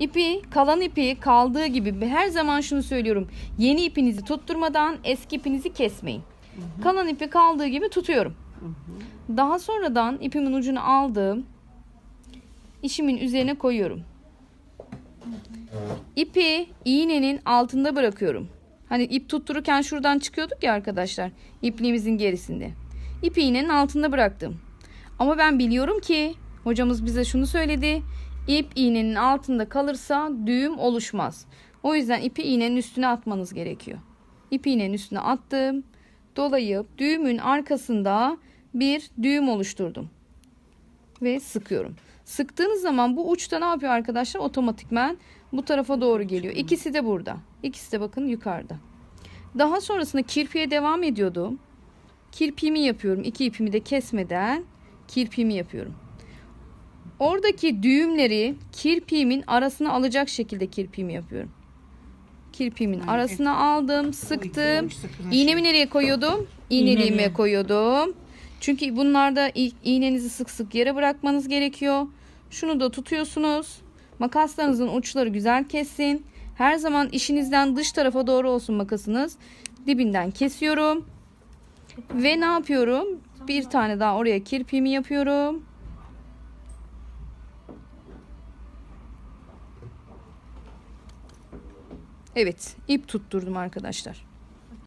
İpi, kalan ipi kaldığı gibi her zaman şunu söylüyorum. Yeni ipinizi tutturmadan eski ipinizi kesmeyin. Kalan ipi kaldığı gibi tutuyorum. Daha sonradan ipimin ucunu aldım. işimin üzerine koyuyorum. İpi iğnenin altında bırakıyorum. Hani ip tuttururken şuradan çıkıyorduk ya arkadaşlar. İpliğimizin gerisinde. İpi iğnenin altında bıraktım. Ama ben biliyorum ki hocamız bize şunu söyledi. İp iğnenin altında kalırsa düğüm oluşmaz. O yüzden ipi iğnenin üstüne atmanız gerekiyor. İpi iğnenin üstüne attım. Dolayıp düğümün arkasında bir düğüm oluşturdum. Ve sıkıyorum. Sıktığınız zaman bu uçta ne yapıyor arkadaşlar? Otomatikmen bu tarafa doğru geliyor. İkisi de burada. İkisi de bakın yukarıda. Daha sonrasında kirpiye devam ediyordum. Kirpiğimi yapıyorum. İki ipimi de kesmeden kirpiğimi yapıyorum. Oradaki düğümleri kirpiğimin arasına alacak şekilde kirpiğimi yapıyorum. Kirpiğimin Yani arasına aldım, iki sıktım. İğnemi nereye koyuyordum? İğneliğime koyuyordum. Çünkü bunlarda iğnenizi sık sık yere bırakmanız gerekiyor. Şunu da tutuyorsunuz. Makaslarınızın uçları güzel kessin. Her zaman işinizden dış tarafa doğru olsun makasınız. Dibinden kesiyorum. Ve ne yapıyorum? Bir tane daha oraya kirpiğimi yapıyorum. Evet, ip tutturdum arkadaşlar.